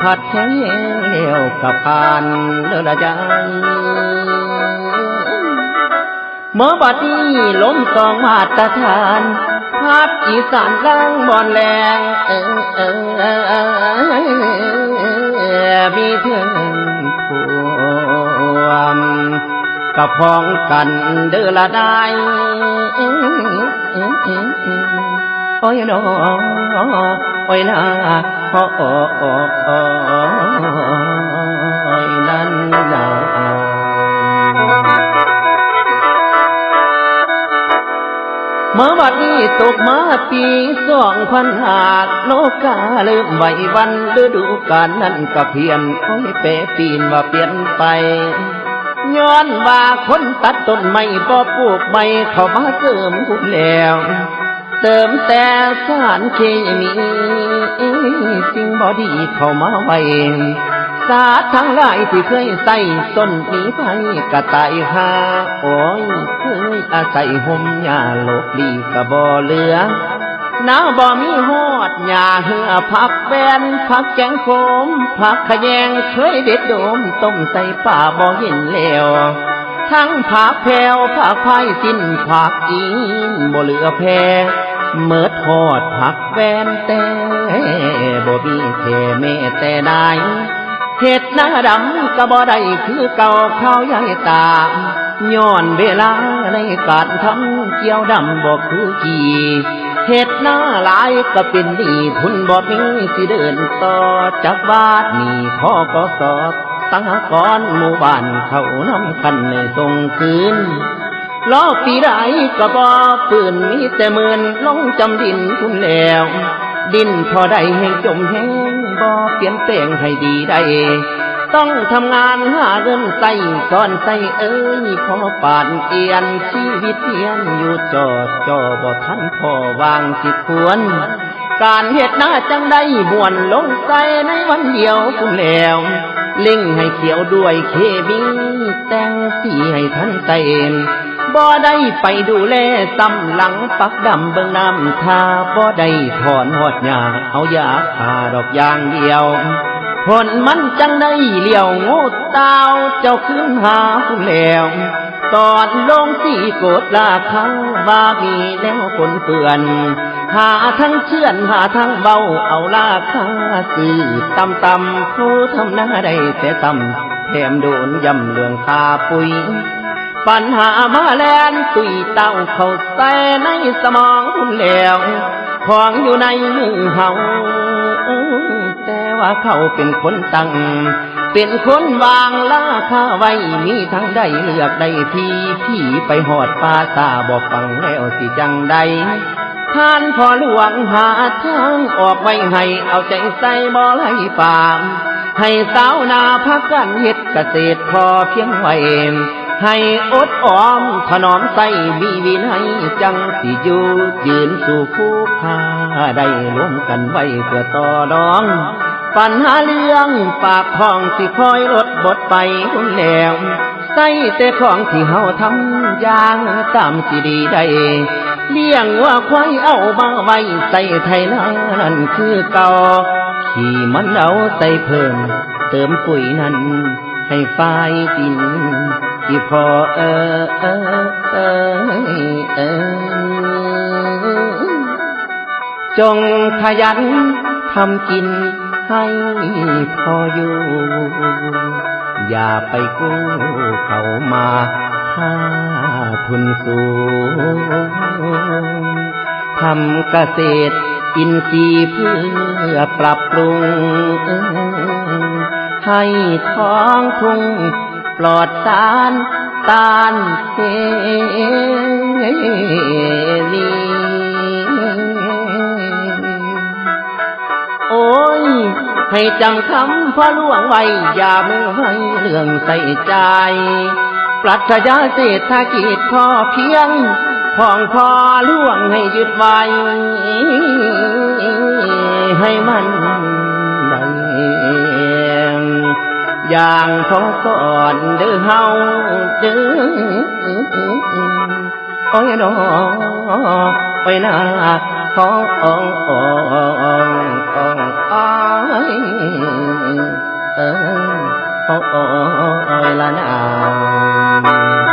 พัดแห้งเลี้ยวกับผ่านเลือละใจเมื่อบัดนี้ลมสองมาตรฐานพัดอีสานล่างบอนแรงมีเพื่อนพวมกับพ้องกันเดือละได้โอ้ยน้อโอ้ยนา โอ้โอ้โอ้โอ้ยนั่นนาเมื่อวันนี้ตกมาปีสองพันหากโลกาเริ่มไหววันฤดูกาลนั้นก็เพียนคอยเปปีนว่าเปลี่ยนไปย้อนว่าคนตัดต้นไม้บ่ปลูกใบเข้ามาเสริมหุ่นแล้ว เติมแต่สารเคมีสิ่งบอดีเข้ามาไว้สาทั้งหลายที่เคยใส่ต้นนี้ไปกระต่ายหาโอ้ยเคยอาศัยห่มหญ้าโลกดีกะบ่เหลือน้าบ่มีหอดหญ้าเหือผักแบนผักแกงโคมผักขยงเคยเด็ดโดมต้มใส่ป่าบ่เห็นแล้วทั้งผักแพวผักไผ่สิ้นผักอีนบ่เหลือแพร เมิดทอดผักแวนแต่บ่มีแค่แม่แต่นายเห็ดหน้าดำก็บ่ได้คือเก่าข้าวย่ายตามย้อนเวลาในการทำเกี่ยวดำบ่คือกี่เห็ดหน้าหลายก็เป็นหนี้ทุนบ่มีสิเดินต่อจากบาทนี่อก็สอบตั้งก่อนหมู่บ้านเขานำกันในส่งคืน ล้อปีใดก็บ่ปืนมีแต่เมือนลงจำดินคุณแล้ว ดินพอได้ให้งจมแห้งบ่เปลี่ยนแปลงให้ดีได้ ต้องทำงานหาเงินใส่ซ่อนใส่เอ้ยพอปานเอียนชีวิตเอียนอยู่จอดจอบ่ทันพอวางสิควร การเหตุหน้าจังได้บวนลงใจในวันเดียวคุณแล้วเล่งให้เขียวด้วยเคมีแต่งสีให้ทันเต็ม บ่ได้ไปดูแลซ้ำหลังปักดำเบิ่งน้ำทาบ่ได้ถอนหอดหญ้าเอายาขาดอกอย่างเดียวผลมันจังได้เลี้ยวโงูตาเจ้าขึ้นหาผู้แล้วตอนลงสีโกดราคาว่ามีแล้วคนเปื่อน หาทั้งเชื่อนหาทั้งเบาเอาราคาซื้อตำตำผู้ทำหน้าได้แต่ตำแถมโดนย่ำเรื่องคาปุ๋ย ปัญหามาแลนตุยเต้าเข้าใส่ในสมองคุณแล้วของอยู่ในมือเฮาแต่ว่าเขาเป็นคนตั้งเป็นคนวางราคาไว้มีทั้งได้เลือกได้ที่พี่ไปหอดปาตาบอกฟังแล้วสิจังใดท่านพอหลวงหาทางออกไว้ให้เอาใจใส่บ่ไหลฟาม ให้สาวนาพักกันเฮ็ดเกษตรพอเพียงไว้ ให้อดออมถนอมใส่มีวินัยจังสิอยู่ยืนสู่คู่ค้าได้ร่วมกันไว้เพื่อต่อรอง ปัญหาเรื่องปากท้องสิคอยลดบทไปหุ่นแล้วใส่แต่ของที่เฮาทำอย่างตามสิดีได้เลี้ยงว่าควายเอามาไว้ใส่ไทยนานั่นคือเก่าขี่มันเอาใส่เพิ่ม เติมปุ๋ยนั้นให้ฝ่ายดิน ที่พอเออเออเออเออจงขยันทำกินให้พออยู่ อย่าไปกู้เขามาค่าทุนสูงทำเกษตรอินทรีย์เพื่อปรับปรุง ให้ท้องทุ่ง ปลอดสารตานเคมีโอ้ย ให้จังคำพ่อล่วงไว้ อย่ามือไว้เรื่องใส่ใจ ปรัชญาเศรษฐกิจพอเพียงของพอล่วงให้ยึดไว้ ให้มัน อย่างของก่อนเดือเฮาเดือโอ้ยดอไปนาขององององอ้ายเออโอ้ยละนา